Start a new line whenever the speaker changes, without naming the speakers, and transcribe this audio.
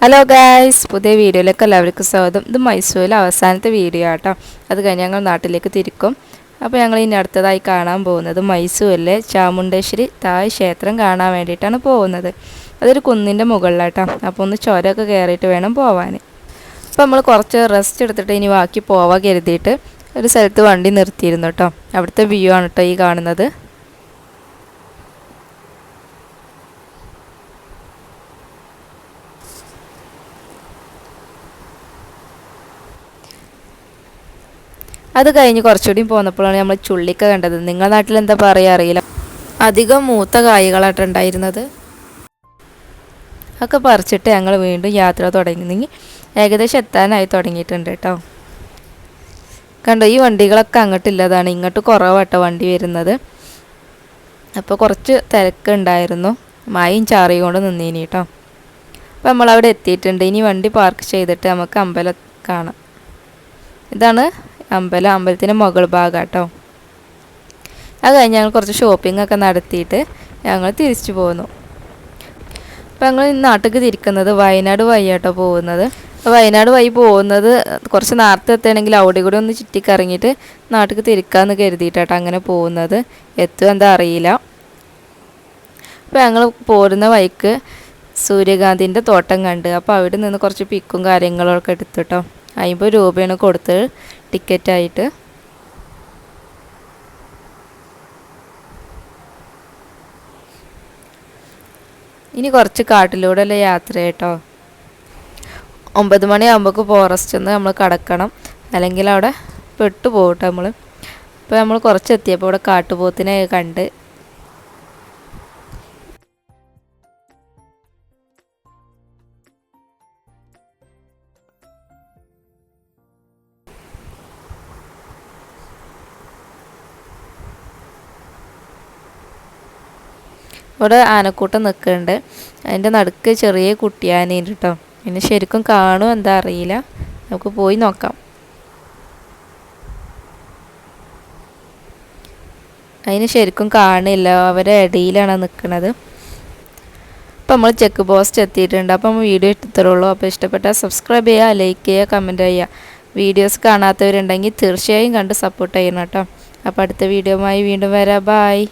Hello guys പുതിയ വീഡിയോയിലേക്ക് എല്ലാവർക്കും സ്വാഗതം. ഇത് മൈസൂരിലെ അവസാനത്തെ വീഡിയോ ആട്ടോ. അത് കഴിഞ്ഞ് ഞങ്ങൾ നാട്ടിലേക്ക് തിരിക്കും. അപ്പോൾ ഞങ്ങൾ ഇനി അടുത്തതായി കാണാൻ പോകുന്നത് മൈസൂരിലെ ചാമുണ്ടേശ്വരി തായ് ക്ഷേത്രം കാണാൻ വേണ്ടിയിട്ടാണ് പോകുന്നത്. അതൊരു കുന്നിന്റെ മുകളിലാട്ടോ. അപ്പോൾ ഒന്ന് ചുരമൊക്കെ കയറിയിട്ട് വേണം പോവാൻ. അപ്പോൾ നമ്മൾ കുറച്ച് റെസ്റ്റ് എടുത്തിട്ട് ഇനി ബാക്കി പോവാൻ കരുതിയിട്ട് ഒരു സ്ഥലത്ത് വണ്ടി നിർത്തിയിരുന്നു കേട്ടോ. അവിടുത്തെ വ്യൂ ആണ് കേട്ടോ ഈ കാണുന്നത്. അത് കഴിഞ്ഞ് കുറച്ചുകൂടി പോന്നപ്പോഴാണ് നമ്മൾ ചുള്ളിക്ക കണ്ടത്. നിങ്ങളുടെ നാട്ടിൽ എന്താ പറയുക അറിയില്ല. അധികം മൂത്ത കായ്കളായിട്ട് ഉണ്ടായിരുന്നത്. ഒക്കെ പറിച്ചിട്ട് ഞങ്ങൾ വീണ്ടും യാത്ര തുടങ്ങി. ഏകദേശം എത്താനായി തുടങ്ങിയിട്ടുണ്ട് കേട്ടോ. കണ്ടോ ഈ വണ്ടികളൊക്കെ അങ്ങോട്ടില്ലതാണ് ഇങ്ങോട്ട് കുറവാട്ടോ വണ്ടി വരുന്നത്. അപ്പോൾ കുറച്ച് തിരക്കുണ്ടായിരുന്നു മായും ചാറിയും കൊണ്ട് നിന്നീനി കേട്ടോ. അപ്പോൾ നമ്മളവിടെ എത്തിയിട്ടുണ്ട്. ഇനി വണ്ടി പാർക്ക് ചെയ്തിട്ട് നമുക്ക് അമ്പലം കാണാം. ഇതാണ് അമ്പലം അമ്പലത്തിന്റെ മുകൾ ഭാഗം കേട്ടോ അത് കഴിഞ്ഞ് ഞങ്ങൾ കുറച്ച് ഷോപ്പിംഗ് ഒക്കെ നടത്തിയിട്ട് ഞങ്ങൾ തിരിച്ചു പോന്നു. അപ്പോൾ ഞങ്ങൾ നാട്ടിലേക്ക് തിരിക്കുന്നത് വയനാട് വഴി കേട്ടോ പോകുന്നത് വയനാട് വഴി പോകുന്നത് കുറച്ച് നേരത്തെ എത്തണമെങ്കിൽ അവിടെ കൂടെ ഒന്ന് ചുറ്റിക്കറങ്ങിയിട്ട് നാട്ടിലേക്ക് തിരിക്കാമെന്ന് കരുതിയിട്ടാട്ടോ അങ്ങനെ പോകുന്നത്. എത്തും എന്താ അറിയില്ല. അപ്പോൾ ഞങ്ങൾ പോരുന്ന വഴിക്ക് സൂര്യകാന്തിന്റെ തോട്ടം കണ്ട്. അപ്പോൾ അവിടെ നിന്ന് കുറച്ച് പിക്കും കാര്യങ്ങളൊക്കെ എടുത്തു കേട്ടോ. അമ്പത് രൂപയാണ് കൊടുത്തത് ടിക്കറ്റായിട്ട് ഇനി കുറച്ച് കാട്ടിലൂടെയുള്ള യാത്ര കേട്ടോ. ഒമ്പത് മണിയാകുമ്പോൾ ഫോറസ്റ്റ് ഒന്ന് നമ്മൾ കടക്കണം. അല്ലെങ്കിൽ അവിടെ പെട്ടു പോകട്ടെ നമ്മൾ അപ്പോൾ നമ്മൾ കുറച്ച് എത്തിയപ്പോൾ ഇവിടെ കാട്ടുപോത്തിനെ കണ്ട് ഇവിടെ ആനക്കൂട്ടം നിൽക്കുന്നുണ്ട്. അതിന്റെ നടുക്ക് ചെറിയ കുട്ടിയാനേന് കേട്ടോ പിന്നെ ശരിക്കും കാണും എന്താ അറിയില്ല. നമുക്ക് പോയി നോക്കാം. അതിന് ശരിക്കും കാണില്ല. അവരെ ഇടയിലാണ് നിൽക്കുന്നത്. അപ്പോൾ നമ്മൾ ചെക്ക് പോസ്റ്റ് എത്തിയിട്ടുണ്ട്. അപ്പോൾ വീഡിയോ ഇട്ടത്തരുള്ളൂ അപ്പോൾ ഇഷ്ടപ്പെട്ടാൽ സബ്സ്ക്രൈബ് ചെയ്യുക ലൈക്ക് ചെയ്യുക കമന്റ് ചെയ്യുക. വീഡിയോസ് കാണാത്തവരുണ്ടെങ്കിൽ തീർച്ചയായും കണ്ട് സപ്പോർട്ട് ചെയ്യണം കേട്ടോ. അപ്പോൾ അടുത്ത വീഡിയോയുമായി വീണ്ടും വരാം. ബായ്